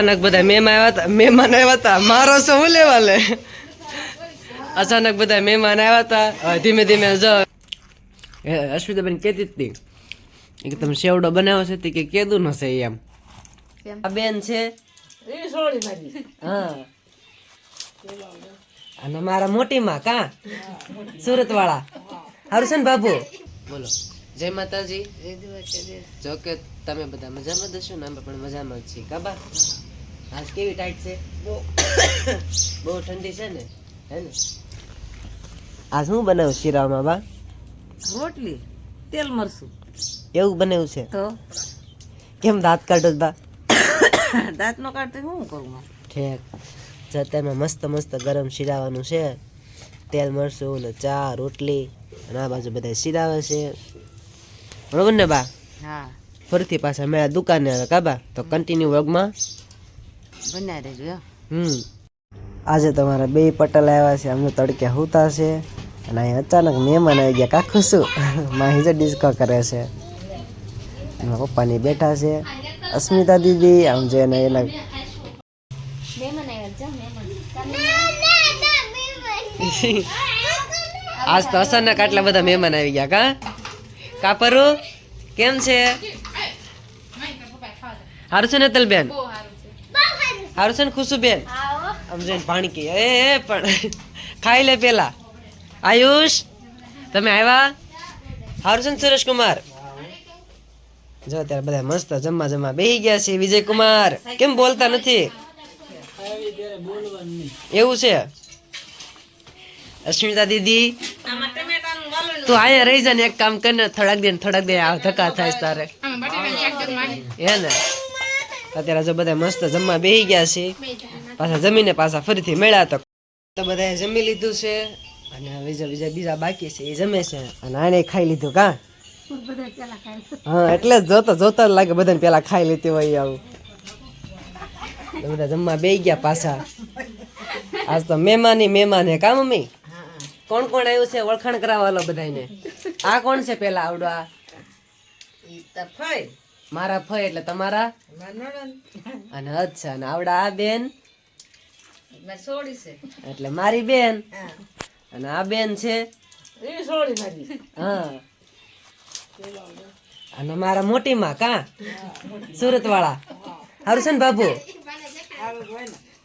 અચાનક બધા મહેમાન આવ્યા હતા મહેમાન આવ્યા હતા મારો શું લેવા લે? અચાનક બધા મહેમાન આવ્યા હતા ધીમે ધીમે જો એ અશ્વિતાબેન કહેતી જ હતી કે તમે સેવડો બનાવો છે તે કે કેદું નશે એમ. આ બેન છે. હા. અને મારા મોટી માં કા? સુરત વાળા હારું છે ને બાપુ? બોલો. જય માતાજી. જો કે તમે બધા મજામાં દશો ને અમે પણ મજામાં જ છીએ. કાબા આજ કેવી ટાઈટ છે? બહુ બહુ ઠંડી છે ને હે ને? આજ શું બનાવ્યું શીરામાં બા? રોટલી તેલ મરસું એવું બનાવ્યું છે? તો? કેમ દાંત કાઢો બા? દાંત નો કાઢતો હું કરું ઠેક. તેમાં મસ્ત મસ્ત ગરમ શીરાવાનું છે. તેલ મરસું ને ચા રોટલી અને આ બાજુ બધા શીરાવે છે. બરોબર ને બા? હા. ફરીથી પાછા મેં દુકાને આવે કાબા તો કન્ટિન્યુ વર્ગમાં બનાવી દેજો હમ. આજે તમારા બે પટેલ આવ્યા છે અમને તડકે હુતા છે અને અહીં અચાનક મહેમાન આવી ગયા કાખું શું માહી જે ડિસ્કો કરે છે. એના પપ્પાની બેઠા છે. અસ્મિતા દીદી આમ જો એના એના આજ તો અચાનક આટલા બધા મહેમાન આવી ગયા કા? કાપરું કેમ છે? હારું છે ને તલબેન? હારું છે ને ખુશુબેન જોઈને પાણી કે એ એ પણ ખાઈ લે પેલા. આયુષ તમે આવ્યા હારું છે ને સુરેશ કુમાર જો ત્યારે બધા મસ્ત જમવા જમવા બેહી ગયા છે વિજય કુમાર કેમ બોલતા નથી? એવું છે? અસ્મિતા દીદી તું અહીંયા રહી જા ને એક કામ કરીને થોડાક દે થોડાક દે આ ધક્કા થાય તારે. હે ને? અત્યારે જો બધા મસ્ત જમવા બેહી ગયા છે. પાછા જમીને પાછા ફરીથી મળ્યા તો તો બધાએ જમી લીધું છે અને બીજા બીજા બીજા બાકી છે એ જમે છે અને આને ખાઈ લીધું કા? હા એટલે જ જોતા જોતા જ લાગે બધાને પેલા ખાઈ લીધી હોય આવું. બધા જમવા બે ગયા પાછા. આજ તો મહેમાની મહેમાન હે કા મમ્મી? કોણ કોણ આવ્યું છે? ઓળખાણ કરાવવાલો બધાને આ કોણ છે પેલા આવડો આ મારા ફઈ એટલે તમારા? અને અચ્છા અને આવડા આ બેન? એટલે મારી બેન? અને આ બેન છે? હા. અને મારા મોટી માં કા? સુરત વાળા સારું છે ને બાબુ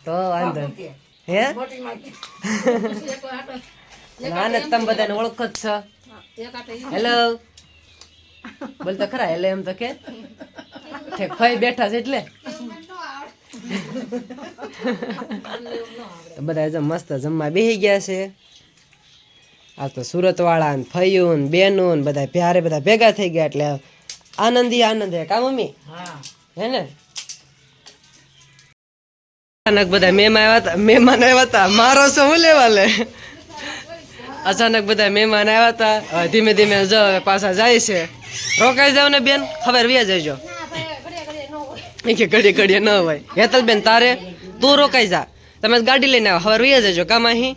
તો વાંધો હે? આને તમે બધાને ઓળખો જ છો. હેલો બોલ તો ખરા એટલે એમ તો કે ફઈ બેઠા છે એટલે. બધા જો મસ્ત જમવા બેસી ગયા છે. આ તો સુરત વાળા ને ફયું ને બેનું ને બધા પ્યારે બધા ભેગા થઈ ગયા એટલે આનંદી આનંદ હે કા મમ્મી? હે. ને? અચાનક બધા મહેમાન આવ્યા હતા મહેમાન આવ્યા હતા. મારો શું લેવા લે? અચાનક બધા મહેમાન આવ્યા હતા. ધીમે ધીમે જ પાછા જાય છે. રોકાઈ જાવ ને બેન ખબર વ્યા જજો એ કે ઘડીએ ઘડીએ ન હોય. હેતલ બેન તારે? તું રોકાઈ જા. તમે ગાડી લઈને આવો. ખબર વ્યા જજો કામ અહીં.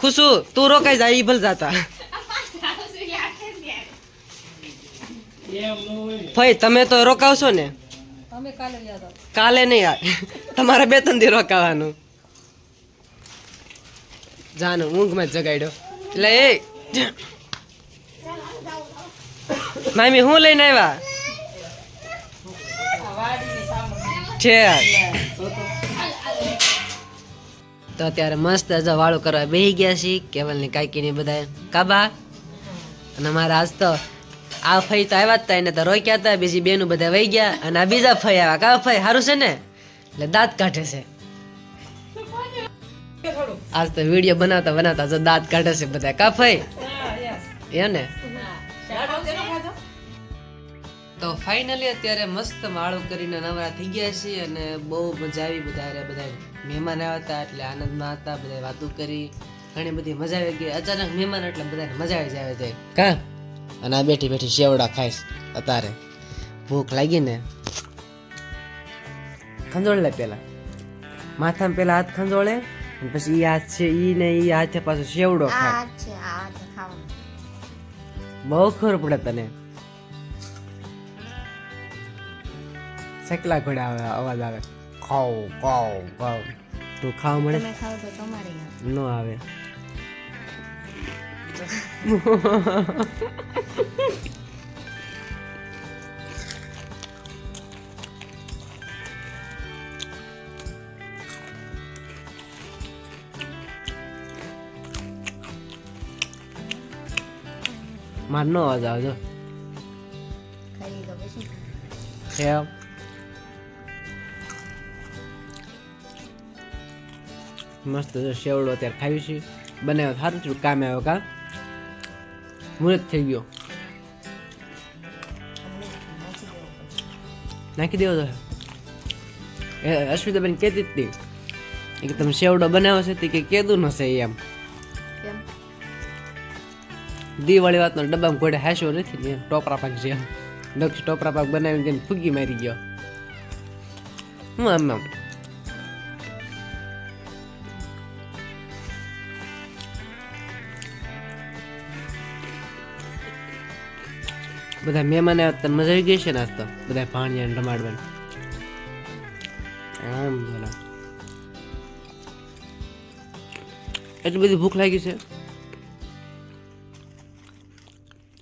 ખુશુ તું રોકાઈ જા ઈ ભલ જાતા. ભાઈ તમે તો રોકાવશો ને? કાલે નહીં યાર તમારે બે ત્રણ દી રોકાવાનું. જાનું ઊંઘમાં જ જગાડ્યો. એટલે એ મામી હું લઈને આવ્યા? છે. તો અત્યારે મસ્ત જો વાળું કરવા બેસી ગયા છીએ કેવલની કાકીની બધા કાબા અને મારા આજ તો આ ફઈ તો આવ્યા હતા તા એને તો રોક્યા હતા બીજી બેનું બધા વહી ગયા અને આ બીજા ફઈ આવ્યા. કા ફઈ? સારું છે ને? એટલે દાંત કાઢે છે. આજ તો વીડિયો બનાવતા બનાવતા જો દાંત કાઢે છે બધા. કા ફઈ? એ ને? તો ફાઇનલી અત્યારે મસ્ત માળું કરીને નવરા થઈ ગયા છે અને બહુ મજા આવી બધા બધા મહેમાન આવ્યા હતા એટલે આનંદમાં હતા બધા વાતો કરી. ઘણી બધી મજા આવી ગઈ. અચાનક મહેમાન એટલે બધાને મજા આવી જાય છે. કા? અને આ બેઠી બેઠી શેવડા ખાઈશ અત્યારે. ભૂખ લાગી ને. ખંજોળ લે પેલા. માથામાં પેલા હાથ ખંજોળે પછી ઈ હાથ છે ઈ ને ઈ હાથે પાછો શેવડો ખાય. બહુ ખબર પડે તને. સકલા ઘોડા આવે અવાજ આવે. ખાવ ખાવ ખાવ. તું ખાવ મળે? તમે ખાવ તો તમારે ન આવે. માર નો અવાજ આવે જો. ખાઈ તો પછી એમ મસ્ત જો શેવડો અત્યારે ખાવી છે. બનાવ્યો સારું છું કામે આવ્યો કા? મુહૂર્ત થઈ ગયો. નાખી દેવો તો. એ અશ્વિતાબેન કહેતી હતી કે તમે શેવડો બનાવ્યો છે તે કે કહેતું નશે એમ. દિવાળી વાતનો ડબ્બામાં ઘોડે હાસ્યો નથી ને ટોપરા પાક છે દક્ષ ટોપરા પાક બનાવીને તેને ફૂગી મારી ગયો. હું આમ આમ. બધા મહેમાન આવ્યા તને મજા આવી ગઈ છે ને આજ તો? બધા પાણી ને રમાડવાની આમ બોલો એટલી બધી ભૂખ લાગી છે?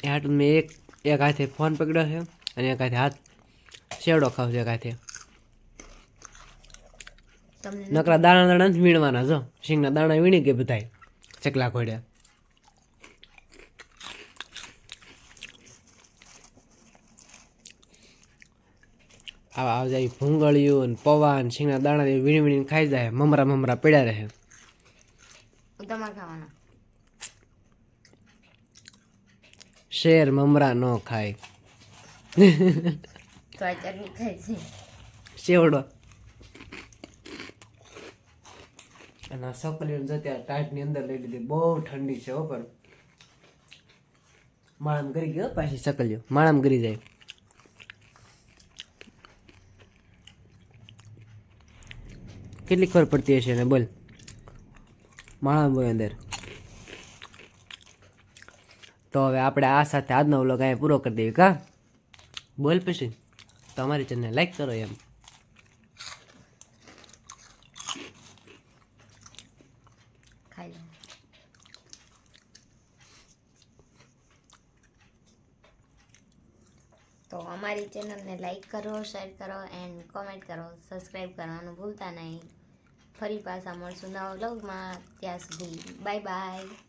એ હાટું મેં એક એક હાથે ફોન પકડ્યો છે અને એક હાથે હાથ શેવડો ખાવ છે એક હાથે. નકરા દાણા દાણા વીણવાના જો. સિંગના દાણા વીણી કે બધાય. ચકલા ખોડ્યા આવા ભૂંગળિયું જાય ભૂંગળીયું ને પૌવા ને સિંગના દાણા વીણી વીણીને ખાઈ જાય મમરા મમરા પડ્યા રહે તમારે ખાવાના શેર મમરા ન ખાય. આ શેવડો. અને આ સકલીઓ જતી ટાઈટની અંદર લઈ લીધી. બહુ ઠંડી છે હો પણ. માળામ કરી ગયો પાછી સકલીઓ માળામ કરી જાય. કેટલી ખબર પડતી હશે ને બોલ. માળામાં અંદર. તો હવે આપણે આ સાથે આજનો વ્લોગ અહીંયા પૂરો કરી દઈએ કા? બોલ પછી. તમારી ચેનલ લાઈક કરો એમ. તો અમારી ચેનલને લાઈક કરો શેર કરો એન્ડ કોમેન્ટ કરો. સબસ્ક્રાઈબ કરવાનું ભૂલતા નહીં. ફરી પાછા મળશું નવા વ્લોગમાં. ત્યાં સુધી બાય બાય